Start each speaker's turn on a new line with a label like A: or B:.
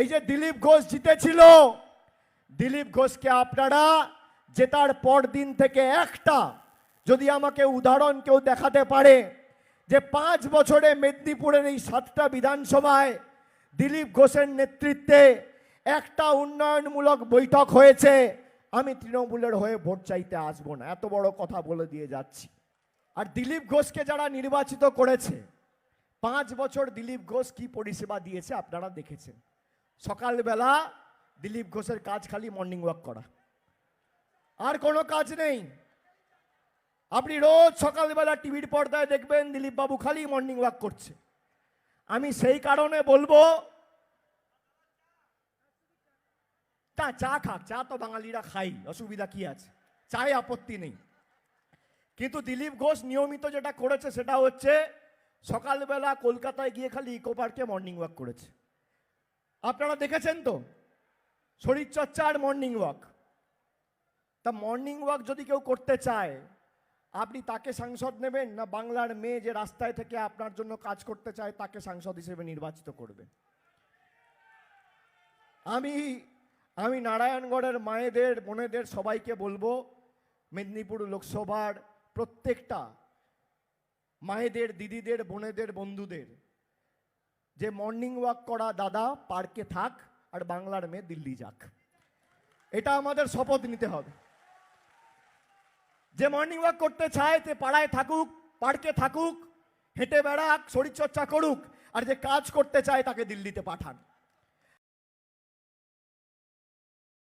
A: এই যে দিলীপ ঘোষ জিতেছিল, দিলীপ ঘোষকে আপনারা জেতার পর দিন থেকে একটা যদি আমাকে উদাহরণ কেউ দেখাতে পারে যে পাঁচ বছরে মেদিনীপুরের এই সাতটা বিধানসভায় দিলীপ ঘোষের নেতৃত্বে একটা উন্নয়নমূলক বৈঠক হয়েছে, আমি তৃণমূলের হয়ে ভোট চাইতে আসব না। এত বড় কথা বলে দিয়ে যাচ্ছি। আর দিলীপ ঘোষকে যারা নির্বাচিত করেছে, পাঁচ বছর দিলীপ ঘোষ কি পরিষেবা দিয়েছে আপনারা দেখেছেন। সকালবেলা দিলীপ ঘোষের কাজ খালি মর্নিং ওয়াক করা। আর কোনো কাজ নেই। আপনি রোজ সকালবেলা টিভির পর্দায় দেখবেন দিলীপ বাবু খালি মর্নিং ওয়াক করছে। আমি সেই কারণে বলব, তা চা খাক, চা তো বাঙালিরা খাই, অসুবিধা কি আছে? চায়ে আপত্তি নেই। কিন্তু দিলীপ ঘোষ নিয়মিত যেটা করেছে সেটা হচ্ছে সকালবেলা কলকাতায় গিয়ে খালি ইকো পার্কে মর্নিং ওয়াক করেছে। আপনারা দেখেছেন তো? শরীরচর্চা আর মর্নিং ওয়াক তা মর্নিং ওয়াক যদি কেউ করতে চায়, আপনি তাকে সাংসদ নেবেন না বাংলার মেয়ে যে রাস্তায় থেকে আপনার জন্য কাজ করতে চায়, তাকে সাংসদ হিসেবে নির্বাচিত করবে। আমি আমি নারায়ণগড়ের মায়েদের, বোনেদের সবাইকে বলব, মেদিনীপুর লোকসভার প্রত্যেকটা মায়েদের, দিদিদের, বোনেদের, বন্ধুদের যে মর্নিং ওয়াক করা দাদা পার্কে থাক আর বাংলার মেয়ে দিল্লি যাক। এটা আমাদের শপথ নিতে হবে। যে মর্নিং ওয়াক করতে চায় তে পাড়ায় থাকুক পার্কে থাকুক, হেঁটে বেড়াক, শরীরচর্চা করুক, আর যে কাজ করতে চায়, তাকে দিল্লিতে পাঠান।